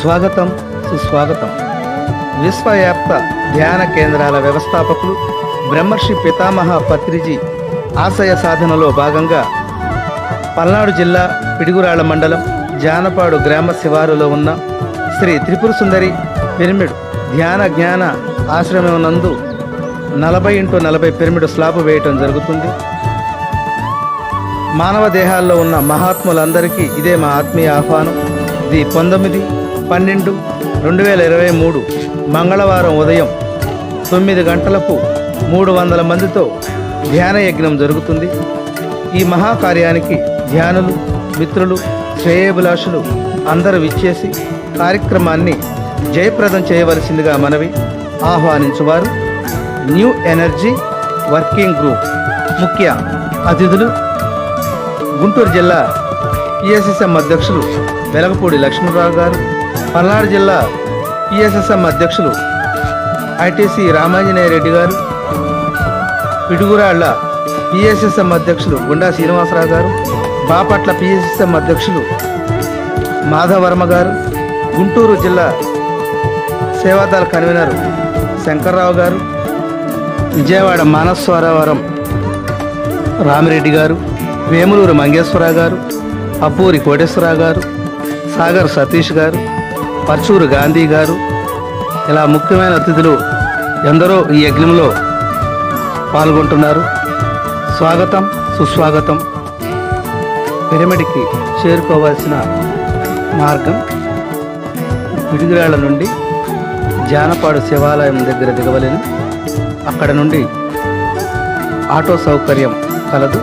స్వాగతం సుస్వాగతం. విశ్వవ్యాప్త ధ్యాన కేంద్రాల వ్యవస్థాపకులు బ్రహ్మర్షి పితామహ పత్రిజీ ఆశయ సాధనలో భాగంగా పల్నాడు జిల్లా పిడుగురాళ్ళ మండలం జానపాడు గ్రామ శివారులో ఉన్న శ్రీ త్రిపుర సుందరి పిరమిడ్ ధ్యాన జ్ఞాన ఆశ్రమం నందు నలభై ఇంటూ నలభై పిరమిడ్ స్లాబ్ వేయటం జరుగుతుంది. మానవ దేహాల్లో ఉన్న మహాత్ములందరికీ ఇదే మా ఆత్మీయ ఆహ్వానం. ఇది పంతొమ్మిది పన్నెండు రెండు వేల ఇరవై మూడు మంగళవారం ఉదయం తొమ్మిది గంటలకు మూడు వందల మందితో ధ్యాన యజ్ఞం జరుగుతుంది. ఈ మహాకార్యానికి ధ్యానులు మిత్రులు శ్రేయభిలాషులు అందరూ విచ్చేసి కార్యక్రమాన్ని జయప్రదం చేయవలసిందిగా మనవి ఆహ్వానించువారు. న్యూ ఎనర్జీ వర్కింగ్ గ్రూప్ ముఖ్య అతిథులు గుంటూరు జిల్లా పిఎస్ఎస్ఎం అధ్యక్షులు వెలగపూడి లక్ష్మణరావు గారు పల్నాడు జిల్లా పిఎస్ఎస్ఎం అధ్యక్షులు ఐటీసీ రామాంజనేయ రెడ్డి గారు పిడుగురాళ్ళ పిఎస్ఎస్ఎం అధ్యక్షులు గుండా శ్రీనివాసరావు గారు బాపట్ల పిఎస్ఎస్ఎం అధ్యక్షులు మాధవర్మ గారు గుంటూరు జిల్లా సేవాదళ కన్వీనర్ శంకర్రావు గారు విజయవాడ మానస్వరవరం రామిరెడ్డి గారు వేములూరు మంగేశ్వరరావు గారు అప్పూరి కోటేశ్వరరావు గారు సాగర్ సతీష్ గారు పర్చూరు గాంధీ గారు ఇలా ముఖ్యమైన అతిథులు ఎందరో ఈ యజ్ఞంలో పాల్గొంటున్నారు. స్వాగతం సుస్వాగతం. పిరమిడ్కి చేరుకోవాల్సిన మార్గం పిడుగురాళ్ళ నుండి జానపాడు శివాలయం దగ్గర దిగవలేను. అక్కడ నుండి ఆటో సౌకర్యం కలదు.